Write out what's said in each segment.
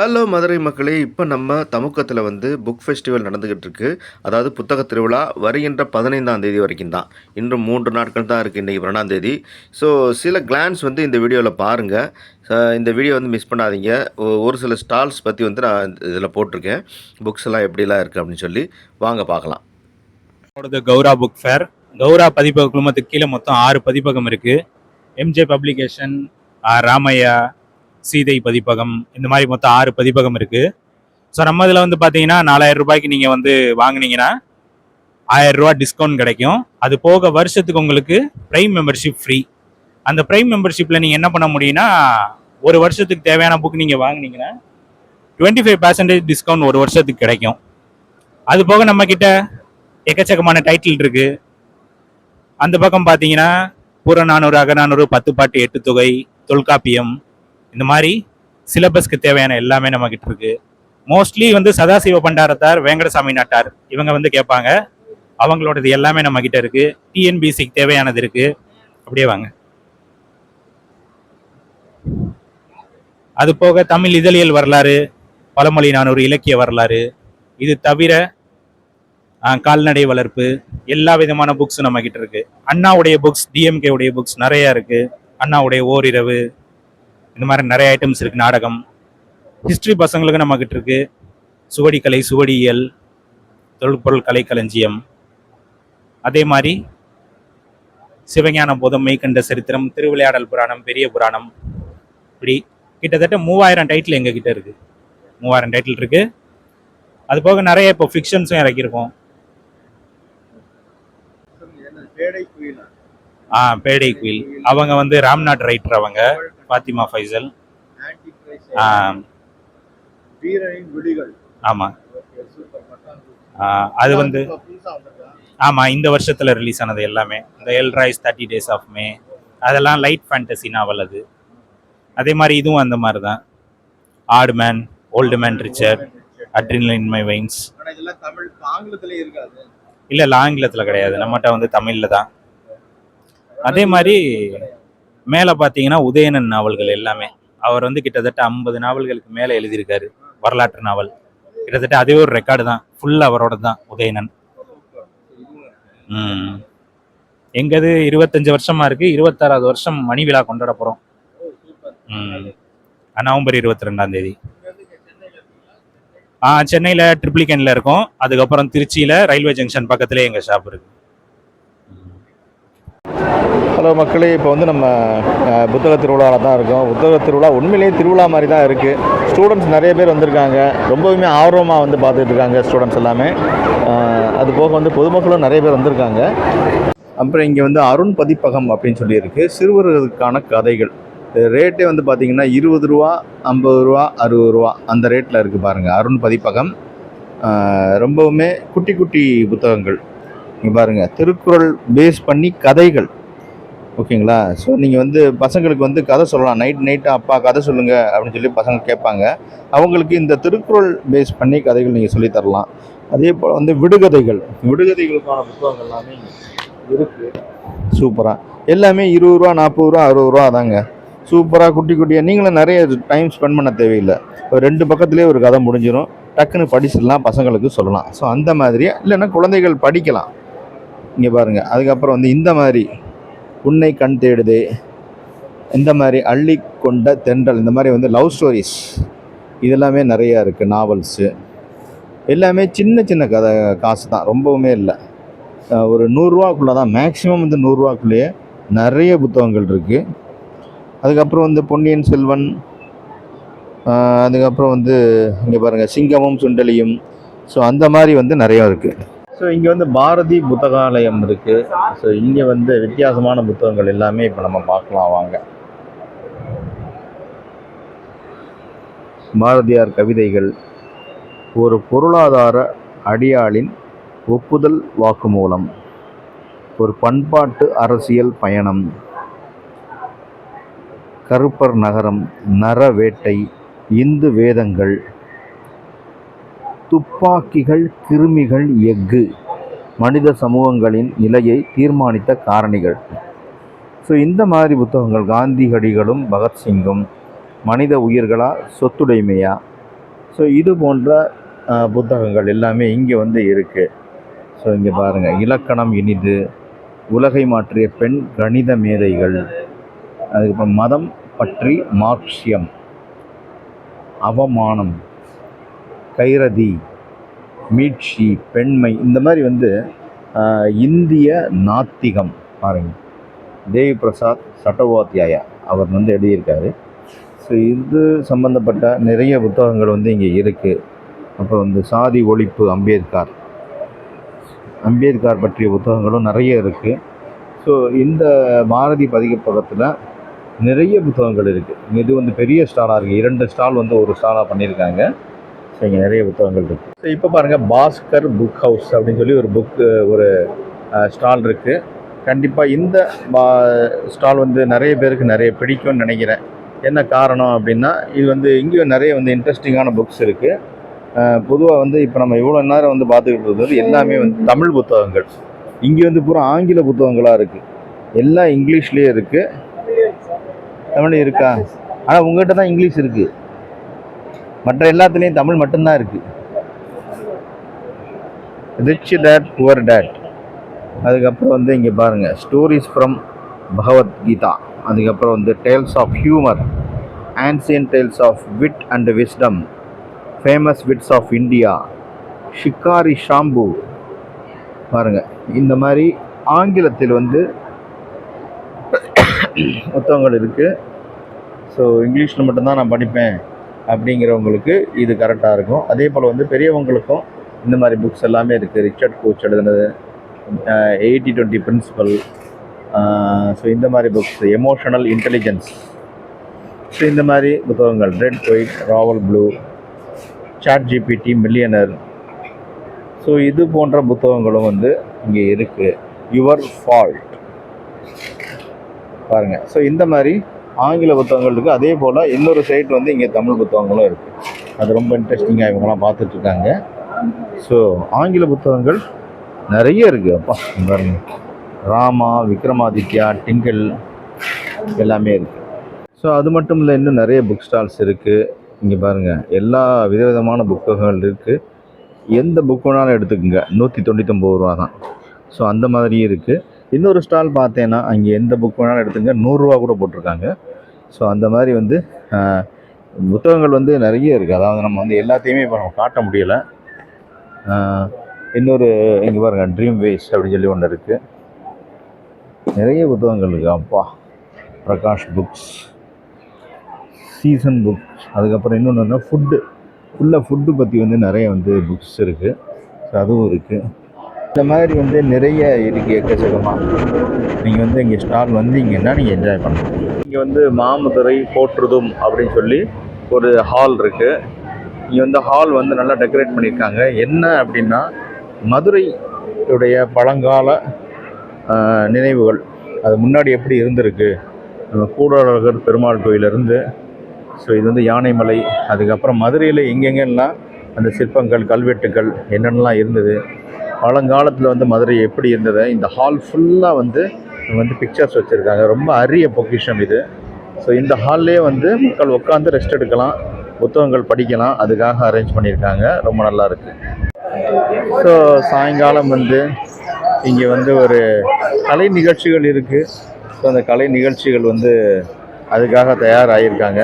Hello Madurai மக்களே. இப்போ நம்ம தமுக்கத்தில் வந்து புக் ஃபெஸ்டிவல் நடந்துக்கிட்டு இருக்கு அதாவது புத்தக திருவிழா வருகின்ற பதினைந்தாம் தேதி வரைக்கும் தான். இன்னும் மூன்று நாட்கள் தான் இருக்குது இன்றைக்கி பன்னெண்டாம் தேதி. ஸோ சில கிளான்ஸ் வந்து இந்த வீடியோவில் பாருங்கள் இந்த வீடியோ வந்து மிஸ் பண்ணாதீங்க. ஒரு சில ஸ்டால்ஸ் பற்றி வந்து நான் இதில் போட்டிருக்கேன். புக்ஸ் எல்லாம் எப்படிலாம் இருக்குது அப்படின்னு சொல்லி. வாங்க பார்க்கலாம். கௌரா புக் ஃபேர் கௌரா பதிப்பக குழுமத்துக்கு கீழே மொத்தம் ஆறு பதிப்பகம் இருக்குது எம்ஜே பப்ளிகேஷன் ராமையா சீதை பதிப்பகம் இந்த மாதிரி மொத்தம் ஆறு பதிப்பகம் இருக்குது ஸோ நம்ம இதில் வந்து பார்த்தீங்கன்னா நாலாயிரம் ரூபாய்க்கு நீங்கள் வந்து வாங்கினீங்கன்னா ஆயிரம் ரூபா டிஸ்கவுண்ட் கிடைக்கும். அது போக வருஷத்துக்கு உங்களுக்கு ப்ரைம் மெம்பர்ஷிப் ஃப்ரீ அந்த ப்ரைம் மெம்பர்ஷிப்பில் நீங்கள் என்ன பண்ண முடியும்னா ஒரு வருஷத்துக்கு தேவையான புக் நீங்கள் வாங்கினீங்கன்னா டுவெண்ட்டி ஃபைவ் பர்சன்டேஜ் டிஸ்கவுண்ட் ஒரு வருஷத்துக்கு கிடைக்கும். அது போக நம்ம எக்கச்சக்கமான டைட்டில் இருக்குது அந்த பக்கம் பார்த்தீங்கன்னா புறநானூறு அகநானூறு பத்து பாட்டு எட்டு தொகை தொல்காப்பியம் இந்த மாதிரி சிலபஸ்க்கு தேவையான எல்லாமே நம்ம கிட்ட இருக்கு. மோஸ்ட்லி வந்து சதாசிவ பண்டாரத்தார் வேங்கடசாமி நாட்டார் இவங்க வந்து கேட்பாங்க. அவங்களோடது எல்லாமே நம்ம கிட்ட இருக்கு டிஎன்பிசிக்கு தேவையானது இருக்கு. அப்படியே வாங்க. அது போக தமிழ் இதழியல் வரலாறு பழமொழி நானூறு இலக்கிய வரலாறு இது தவிர கால்நடை வளர்ப்பு எல்லா விதமான புக்ஸும் நம்ம கிட்ட இருக்கு. அண்ணாவுடைய புக்ஸ் டிஎம்கே உடைய புக்ஸ் நிறைய இருக்கு. அண்ணாவுடைய ஓரிரவு இந்த மாதிரி நிறைய ஐட்டம்ஸ் இருக்கு. நாடகம். ஹிஸ்டரி பசங்களுக்கு நம்ம கிட்ட இருக்கு சுவடிக்கலை சுவடியியல் தொல்பொருள் கலை களஞ்சியம். அதே மாதிரி சிவஞான போதம் மெய்கண்ட சரித்திரம் திருவிளையாடல் புராணம் பெரிய புராணம். இப்படி கிட்டத்தட்ட மூவாயிரம் டைட்டில் எங்க கிட்ட இருக்கு. மூவாயிரம் டைட்டில் இருக்கு. அது போக நிறைய இப்போ ஃபிக்ஷன்ஸும் இறக்கியிருக்கோம். ஆ பேடை குயில் அவங்க வந்து ராம்நாத் ரைட்டர் அவங்க. ஃபாத்திமா ஃபைசல். ஆ, வீரனின் விழிகள். ஆமா. Okay, super. பட்டான் ஆ, அது வந்து இப்ப புதுசா வந்திருக்கா? ஆமா இந்த வருஷத்துல ரிலீஸ் ஆனது எல்லாமே. இந்த L rise thirty days of May அதெல்லாம் லைட் ஃபேண்டசி நாவல் அது. அதே மாதிரி இதுவும் அந்த மாதிரி தான் ஆடு man old man richer adrenal in my இல்ல இல்ல ஆங்கிலத்துல கிடையாது. நம்மகிட்ட வந்து தமிழ்ல தான். அதே மாதிரி மேலே பார்த்தீங்கன்னா உதயணன் நாவல்கள் எல்லாமே. அவர் வந்து கிட்டத்தட்ட ஐம்பது நாவல்களுக்கு மேலே எழுதியிருக்காரு. வரலாற்று நாவல். கிட்டத்தட்ட அதே ஒரு ரெக்கார்டு தான். ஃபுல் அவரோட தான் உதயணன். ம். எங்கது இருபத்தஞ்சு வருஷமா இருக்கு. இருபத்தாறாவது வருஷம் மணி விழா கொண்டாட போகிறோம் ம். நவம்பர் இருபத்தி ரெண்டாம் தேதி. ஆ சென்னையில் ட்ரிப்ளிகனில் இருக்கோம். அதுக்கப்புறம் திருச்சியில் ரயில்வே ஜங்ஷன் பக்கத்துலேயே எங்கள் ஷாப் இருக்குது ஹலோ மக்களே இப்போ வந்து நம்ம புத்தக திருவிழாவில் தான் இருக்கோம். புத்தக திருவிழா உண்மையிலேயே திருவிழா மாதிரி தான் இருக்குது ஸ்டூடெண்ட்ஸ் நிறைய பேர் வந்திருக்காங்க. ரொம்பவுமே ஆர்வமாக வந்து பார்த்துட்டு இருக்காங்க ஸ்டூடெண்ட்ஸ் எல்லாமே. அது போக வந்து பொதுமக்களும் நிறைய பேர் வந்திருக்காங்க. அப்புறம் இங்கே வந்து அருண் பதிப்பகம் அப்படின்னு சொல்லியிருக்கு. சிறுவர்களுக்கான கதைகள். ரேட்டே வந்து பார்த்தீங்கன்னா இருபது ரூபா ஐம்பது ரூபா அறுபது ரூபா அந்த ரேட்டில் இருக்குது பாருங்கள் அருண் பதிப்பகம். ரொம்பவுமே குட்டி குட்டி புத்தகங்கள். இங்கே பாருங்கள் திருக்குறள் பேஸ் பண்ணி கதைகள். ஓகேங்களா? ஸோ நீங்கள் வந்து பசங்களுக்கு வந்து கதை சொல்லலாம். நைட் நைட்டு அப்பா கதை சொல்லுங்கள் அப்படின்னு சொல்லி பசங்க கேட்பாங்க. அவங்களுக்கு இந்த திருக்குறள் பேஸ் பண்ணி கதைகள் நீங்கள் சொல்லித் தரலாம். அதே போல் வந்து விடுகதைகள். விடுகதைகளுக்கான புத்தகங்கள் எல்லாமே இருக்குது சூப்பராக எல்லாமே இருபது ரூபா நாற்பது ரூபா அறுபது ரூபா தாங்க. சூப்பராக குட்டி குட்டியாக நீங்களும் நிறைய டைம் ஸ்பெண்ட் பண்ண தேவையில்லை. ஒரு ரெண்டு பக்கத்துலேயே ஒரு கதை முடிஞ்சிடும் டக்குன்னு படிச்சிடலாம் பசங்களுக்கு சொல்லலாம். ஸோ அந்த மாதிரி இல்லைன்னா குழந்தைகள் படிக்கலாம். இங்கே பாருங்கள் அதுக்கப்புறம் வந்து இந்த மாதிரி உன்னை கண் தேடுது. இந்த மாதிரி அள்ளி கொண்ட தென்றல் இந்த மாதிரி வந்து லவ் ஸ்டோரிஸ் இதெல்லாமே நிறையா இருக்குது நாவல்ஸு எல்லாமே சின்ன சின்ன கதை காசு தான் ரொம்பவுமே இல்லை. ஒரு நூறுரூவாக்குள்ளே தான் மேக்ஸிமம் வந்து நூறுரூவாக்குள்ளேயே நிறைய புத்தகங்கள் இருக்குது அதுக்கப்புறம் வந்து பொன்னியின் செல்வன் அதுக்கப்புறம் வந்து இங்கே பாருங்கள் சிங்கமும் சுண்டலியும். ஸோ அந்த மாதிரி வந்து நிறையா இருக்குது ஸோ இங்கே வந்து பாரதி புத்தகாலயம் இருக்குது ஸோ இங்கே வந்து வித்தியாசமான புத்தகங்கள் எல்லாமே இப்போ நம்ம பார்க்கலாம் வாங்க. பாரதியார் கவிதைகள். ஒரு பொருளாதார அடியாளின் ஒப்புதல் வாக்குமூலம். ஒரு பண்பாட்டு அரசியல் பயணம். கருப்பர் நகரம் நரவேட்டை இந்து வேதங்கள். துப்பாக்கிகள் கிருமிகள் எஃகு. மனித சமூகங்களின் நிலையை தீர்மானித்த காரணிகள். ஸோ இந்த மாதிரி புத்தகங்கள் காந்திகடிகளும் பகத்சிங்கும் மனித உயிர்களா சொத்துடைமையா? ஸோ இது போன்ற புத்தகங்கள் எல்லாமே இங்கே வந்து இருக்குது ஸோ இங்கே பாருங்கள் இலக்கணம் இனிது. உலகை மாற்றிய பெண் கணித மேதைகள். அதுக்கப்புறம் மதம் பற்றி மார்க்சியம். அவமானம். கைரதி மீட்சி பெண்மை இந்த மாதிரி வந்து இந்திய நாத்திகம் பாருங்க. தேவி பிரசாத் சட்டோபாத்தியாயா அவர் வந்து எழுதியிருக்காரு. ஸோ இது சம்மந்தப்பட்ட நிறைய புத்தகங்கள் வந்து இங்கே இருக்குது அப்புறம் வந்து சாதி ஒழிப்பு அம்பேத்கர். அம்பேத்கர் பற்றிய புத்தகங்களும் நிறைய இருக்குது ஸோ இந்த பாரதி பதிப்பகத்தில் நிறைய புத்தகங்கள் இருக்குது இது வந்து பெரிய ஸ்டாலாக இருக்குது இரண்டு ஸ்டால் வந்து ஒரு ஸ்டாலாக பண்ணியிருக்காங்க. ஸோ இங்கே நிறைய புத்தகங்கள் இருக்குது ஸோ இப்போ பாருங்கள் பாஸ்கர் புக் ஹவுஸ் அப்படின்னு சொல்லி ஒரு புக்கு ஒரு ஸ்டால் இருக்குது கண்டிப்பாக இந்த ஸ்டால் வந்து நிறைய பேருக்கு நிறைய பிடிக்கும்னு நினைக்கிறேன். என்ன காரணம் அப்படின்னா இது வந்து இங்கேயும் நிறைய வந்து இன்ட்ரெஸ்டிங்கான புக்ஸ் இருக்குது பொதுவாக வந்து இப்போ நம்ம இவ்வளோ நேரம் வந்து பார்த்துக்கிட்டு இருக்கிறது எல்லாமே வந்து தமிழ் புத்தகங்கள். இங்கே வந்து பூரா ஆங்கில புத்தகங்களாக இருக்குது எல்லாம் இங்கிலீஷ்லேயே இருக்குது தமிழ் இருக்கா? ஆனால் உங்கள்கிட்ட தான் இங்கிலீஷ் இருக்குது மற்ற எல்லாத்துலேயும் தமிழ் மட்டும்தான் இருக்குது ரிச் டேட் புவர் டேட் அதுக்கப்புறம் வந்து இங்கே பாருங்கள் ஸ்டோரிஸ் ஃப்ரம் பகவத்கீதா அதுக்கப்புறம் வந்து tales of humour ancient tales of wit and wisdom famous wits of India Shikari Shambu பாருங்கள் இந்த மாதிரி ஆங்கிலத்தில் வந்து புத்தகங்கள் இருக்குது ஸோ இங்கிலீஷில் மட்டும்தான் நான் படிப்பேன். அப்படிங்கிறவங்களுக்கு இது கரெக்டாக இருக்கும். அதே போல் வந்து பெரியவங்களுக்கும் இந்த மாதிரி புக்ஸ் எல்லாமே இருக்குது ரிச்சர்ட் கோச் எழுதுனது எயிட்டி டுவெண்ட்டி பிரின்சிபல் ஸோ இந்த மாதிரி புக்ஸ் எமோஷனல் இன்டெலிஜென்ஸ் ஸோ இந்த மாதிரி புத்தகங்கள் red white royal blue chat GPT millionaire so இது போன்ற புத்தகங்களும் வந்து இங்கே இருக்குது யுவர் ஃபால்ட் பாருங்கள் ஸோ இந்த மாதிரி ஆங்கில புத்தகங்கள் இருக்குது அதே போல் இன்னொரு சைட் வந்து இங்கே தமிழ் புத்தகங்களும் இருக்குது அது ரொம்ப இன்ட்ரெஸ்டிங்காக இவங்கலாம் பார்த்துட்ருக்காங்க ஸோ ஆங்கில புத்தகங்கள் நிறைய இருக்குது அப்பா பாருங்க. ராமா விக்ரமாதித்யா டிங்கிள் எல்லாமே இருக்குது ஸோ அது மட்டும் இல்லை இன்னும் நிறைய புக் ஸ்டால்ஸ் இருக்குது இங்கே பாருங்கள் எல்லா விதவிதமான புத்தகங்கள் இருக்குது எந்த புக் வேணாலும் எடுத்துக்கோங்க. நூற்றி தொண்ணூற்றொம்பது ரூபா தான் ஸோ அந்த மாதிரியும் இருக்குது இன்னொரு ஸ்டால் பார்த்தேன்னா அங்கே எந்த புக் வேணாலும் எடுத்துங்க. நூறுரூவா கூட போட்டிருக்காங்க. ஸோ அந்த மாதிரி வந்து புத்தகங்கள் வந்து நிறைய இருக்குது அதாவது நம்ம வந்து எல்லாத்தையுமே இப்போ நம்ம காட்ட முடியலை. இன்னொரு இங்கே பாருங்கள் ட்ரீம் வேஸ் அப்படின்னு சொல்லி ஒன்று இருக்குது நிறைய புத்தகங்கள் இருக்குது அப்பா பிரகாஷ் புக்ஸ் சீசன் புக்ஸ் அதுக்கப்புறம் இன்னொன்று ஃபுட்டு ஃபுல்லாக ஃபுட்டு பற்றி வந்து நிறைய வந்து புக்ஸ் இருக்குது ஸோ அதுவும் இருக்குது இந்த மாதிரி வந்து நிறைய இருக்குது எக்கச்சக்கமாக நீங்கள் வந்து இங்கே ஸ்டால் வந்தீங்கன்னா நீங்கள் என்ஜாய் பண்ணலாம். இங்கே வந்து மாமதுரை போற்றுதும் அப்படின்னு சொல்லி ஒரு ஹால் இருக்குது இங்கே வந்து ஹால் வந்து நல்லா டெக்கரேட் பண்ணியிருக்காங்க. என்ன அப்படின்னா மதுரையுடைய பழங்கால நினைவுகள். அது முன்னாடி எப்படி இருந்திருக்கு? நம்ம பெருமாள் கோயிலிருந்து ஸோ இது வந்து யானைமலை அதுக்கப்புறம் மதுரையில் எங்கெங்கெல்லாம் அந்த சிற்பங்கள் கல்வெட்டுகள் என்னென்னலாம் இருந்தது? பழங்காலத்தில் வந்து மதுரை எப்படி இருந்தது? இந்த ஹால் ஃபுல்லாக வந்து வந்து பிக்சர்ஸ் வச்சுருக்காங்க. ரொம்ப அரிய பொக்கிஷம் இது. ஸோ இந்த ஹால்லேயே வந்து மக்கள் உட்காந்து ரெஸ்ட் எடுக்கலாம் புத்தகங்கள் படிக்கலாம். அதுக்காக அரேஞ்ச் பண்ணியிருக்காங்க. ரொம்ப நல்லா இருக்குது ஸோ சாயங்காலம் வந்து இங்கே வந்து ஒரு கலை நிகழ்ச்சிகள் இருக்குது ஸோ அந்த கலை நிகழ்ச்சிகள் வந்து அதுக்காக தயாராகியிருக்காங்க.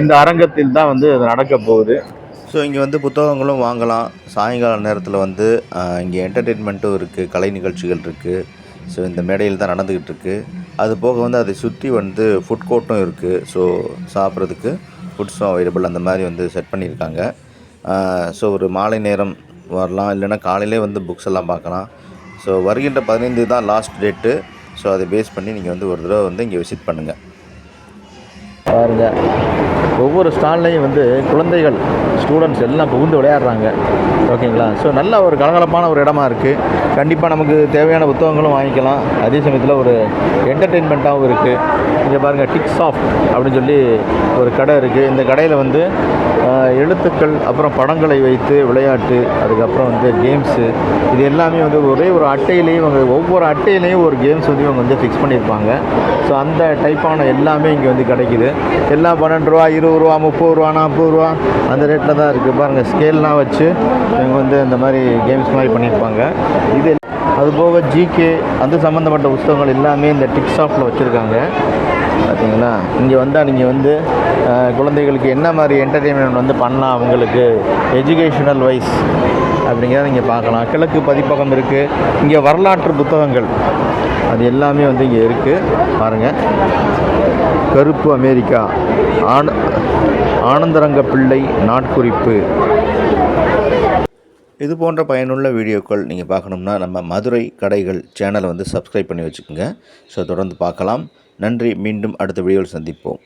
இந்த அரங்கத்தில் தான் வந்து அது நடக்க போகுது. ஸோ இங்கே வந்து புத்தகங்களும் வாங்கலாம். சாயங்கால நேரத்தில் வந்து இங்கே என்டர்டெயின்மெண்ட்டும் இருக்குது கலை நிகழ்ச்சிகள் இருக்குது ஸோ இந்த மேடையில் தான் நடந்துக்கிட்டு இருக்குது அது போக வந்து அதை சுற்றி வந்து ஃபுட் கோர்ட்டும் இருக்குது ஸோ சாப்பிட்றதுக்கு ஃபுட்ஸும் அவைலபிள் அந்த மாதிரி வந்து செட் பண்ணியிருக்காங்க. ஸோ ஒரு மாலை நேரம் வரலாம். இல்லைன்னா காலையிலே வந்து புக்ஸ் எல்லாம் பார்க்கலாம். ஸோ வருகின்ற பதினைந்து தான் லாஸ்ட் டேட்டு ஸோ அதை பேஸ் பண்ணி நீங்கள் வந்து ஒரு தடவை வந்து இங்கே விசிட் பண்ணுங்கள் பாருங்க. ஒவ்வொரு ஸ்டால்லையும் வந்து குழந்தைகள் ஸ்டூடெண்ட்ஸ் எல்லாம் புகுந்து விளையாடுறாங்க. ஓகேங்களா? ஸோ நல்ல ஒரு கலகலப்பான ஒரு இடமா இருக்குது கண்டிப்பாக நமக்கு தேவையான புத்தகங்களும் வாங்கிக்கலாம். அதே சமயத்தில் ஒரு என்டர்டெயின்மெண்ட்டாகவும் இருக்குது இங்கே பாருங்கள் டிக் சாஃப்ட் அப்படின்னு சொல்லி ஒரு கடை இருக்குது இந்த கடையில் வந்து எழுத்துக்கள் அப்புறம் படங்களை வைத்து விளையாட்டு அதுக்கப்புறம் வந்து கேம்ஸு இது எல்லாமே வந்து ஒரே ஒரு அட்டையிலையும் இவங்க ஒவ்வொரு அட்டையிலையும் ஒரு கேம்ஸ் வந்து இவங்க வந்து ஃபிக்ஸ் பண்ணியிருப்பாங்க. ஸோ அந்த டைப்பான எல்லாமே இங்கே வந்து கிடைக்குது. எல்லாம் பன்னெண்டு ரூபா இருபது இருபது ரூபா முப்பது ரூபா நாற்பது ரூபா அந்த ரேட்டில் தான் இருக்குது பாருங்கள் ஸ்கேல்லாம் வச்சு இவங்க வந்து இந்த மாதிரி கேம்ஸ் மாதிரி பண்ணியிருப்பாங்க. இது அதுபோக ஜிகே அது சம்மந்தப்பட்ட புஸ்தகங்கள் எல்லாமே இந்த டிக் ஷாப்பில் வச்சுருக்காங்க. பார்த்தீங்களா இங்கே வந்தால் நீங்கள் வந்து குழந்தைகளுக்கு என்ன மாதிரி என்டர்டெயின்மெண்ட் வந்து பண்ணலாம் அவங்களுக்கு? எஜுகேஷனல் வைஸ் அப்படிங்கிறத நீங்கள் பார்க்கலாம். கிழக்கு பதிப்பகம் இருக்குது இங்கே வரலாற்று புத்தகங்கள். அது எல்லாமே வந்து இங்கே இருக்குது பாருங்கள் கருப்பு அமெரிக்கா. ஆன ஆனந்தரங்க பிள்ளை நாட்குறிப்பு. இது போன்ற பயனுள்ள வீடியோக்கள் நீங்கள் பார்க்கணும்னா நம்ம மதுரை கடைகள் சேனலை வந்து சப்ஸ்கிரைப் பண்ணி வச்சுக்கோங்க. ஸோ தொடர்ந்து பார்க்கலாம். நன்றி. மீண்டும் அடுத்த வீடியோவில் சந்திப்போம்.